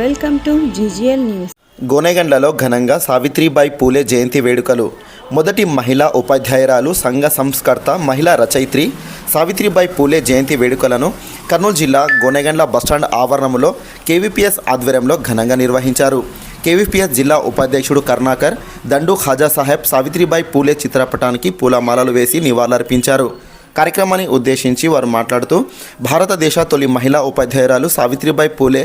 Welcome to GGL news. గోనెగండ్లలో ఘనంగా సావిత్రిబాయి పూలే జయంతి వేడుకలు. మొదటి మహిళా ఉపాధ్యాయురాలు సంఘ సంస్కర్త మహిళా రచయిత్రి సావిత్రిబాయి పూలే జయంతి వేడుకలను కర్నూలు జిల్లా గోనెగండ్ల బస్టాండ్ ఆవరణంలో కేవీపీఎస్ ఆధ్వర్యంలో ఘనంగా నిర్వహించారు. కేవీపీఎస్ జిల్లా ఉపాధ్యక్షుడు కర్ణాకర్ దండు ఖాజా సాహెబ్ సావిత్రిబాయి పూలే చిత్రపటానికి పూలమాలలు వేసి నివాళులర్పించారు. కార్యక్రమాన్ని ఉద్దేశించి వారు మాట్లాడుతూ భారతదేశ తొలి మహిళా ఉపాధ్యాయురాలు సావిత్రిబాయి పూలే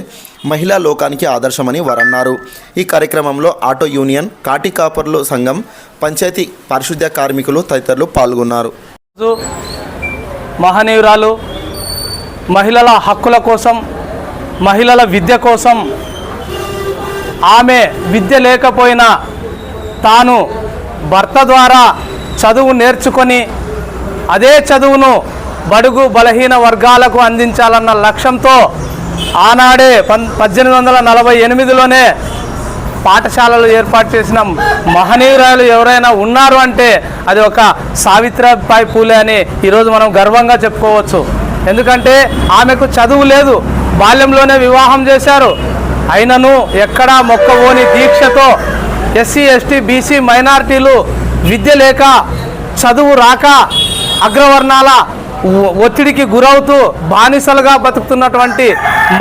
మహిళా లోకానికి ఆదర్శమని వారన్నారు. ఈ కార్యక్రమంలో ఆటో యూనియన్ కాటి కాపర్లు సంఘం పంచాయతీ పారిశుద్ధ్య కార్మికులు తదితరులు పాల్గొన్నారు. మహనీయురాలు మహిళల హక్కుల కోసం మహిళల విద్య కోసం ఆమె విద్య లేకపోయినా తాను భర్త ద్వారా చదువు నేర్చుకొని అదే చదువును బడుగు బలహీన వర్గాలకు అందించాలన్న లక్ష్యంతో ఆనాడే పన్ పద్దెనిమిది వందల నలభై ఎనిమిదిలోనే పాఠశాలలు ఏర్పాటు చేసిన మహనీయురాలు ఎవరైనా ఉన్నారు అంటే అది ఒక సావిత్రిబాయి పూలే అని ఈరోజు మనం గర్వంగా చెప్పుకోవచ్చు. ఎందుకంటే ఆమెకు చదువు లేదు బాల్యంలోనే వివాహం చేశారు. అయినను ఎక్కడా మొక్కవోని దీక్షతో ఎస్సీ ఎస్టీ బీసీ మైనారిటీలు విద్య లేక చదువు రాక అగ్రవర్ణాల ఒత్తిడికి గురవుతూ బానిసలుగా బతుకుతున్నటువంటి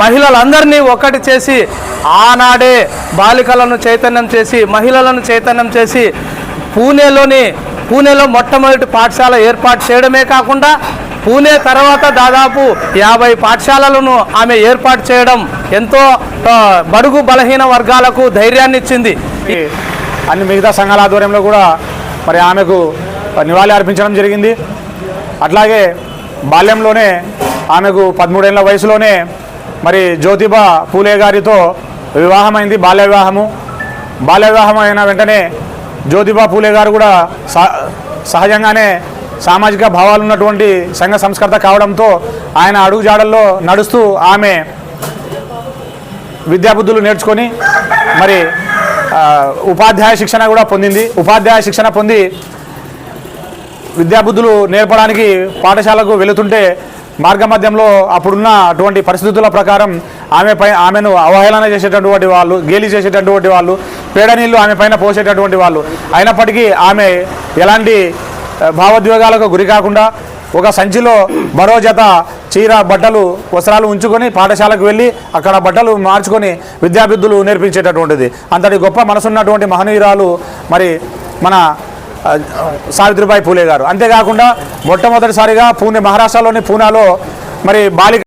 మహిళలందరినీ ఒకటి చేసి ఆనాడే బాలికలను చైతన్యం చేసి మహిళలను చైతన్యం చేసి పూణేలోని పూణేలో మొట్టమొదటి పాఠశాల ఏర్పాటు చేయడమే కాకుండా పూణే తర్వాత దాదాపు యాభై పాఠశాలలను ఆమె ఏర్పాటు చేయడం ఎంతో బడుగు బలహీన వర్గాలకు ధైర్యాన్ని ఇచ్చింది. అన్ని మిగతా సంఘాల ఆధ్వర్యంలో కూడా మరి ఆమెకు నివాళి అర్పించడం జరిగింది. అట్లాగే బాల్యంలోనే ఆమెకు పదమూడేళ్ళ వయసులోనే మరి జ్యోతిబా పూలే గారితో వివాహమైంది బాల్య వివాహము బాల్య వివాహం అయిన వెంటనే జ్యోతిబా పూలే గారు కూడా సహ సహజంగానే సామాజిక భావాలు ఉన్నటువంటి సంఘ సంస్కర్త కావడంతో ఆయన అడుగుజాడల్లో నడుస్తూ ఆమె విద్యాబుద్ధులు నేర్చుకొని మరి ఉపాధ్యాయ శిక్షణ కూడా పొందింది. ఉపాధ్యాయ శిక్షణ పొంది విద్యాబుద్ధులు నేర్పడానికి పాఠశాలకు వెళుతుంటే మార్గమధ్యంలో అప్పుడున్న అటువంటి పరిస్థితుల ప్రకారం ఆమె పై ఆమెను అవహేళన చేసేటటువంటి వాళ్ళు గేలి చేసేటటువంటి వాళ్ళు పేడ నీళ్ళు ఆమె పైన పోసేటటువంటి వాళ్ళు. అయినప్పటికీ ఆమె ఎలాంటి భావోద్వేగాలకు గురి కాకుండా ఒక సంచిలో మరో జత చీర బట్టలు వస్త్రాలు ఉంచుకొని పాఠశాలకు వెళ్ళి అక్కడ బట్టలు మార్చుకొని విద్యాబుద్ధులు నేర్పించేటటువంటిది. అంతటి గొప్ప మనసున్నటువంటి మహనీయురాలు మరి మన సావిత్రిబాయి పూలే గారు. అంతేకాకుండా మొట్టమొదటిసారిగా పూణే మహారాష్ట్రలోని పూనాలో మరి బాలిక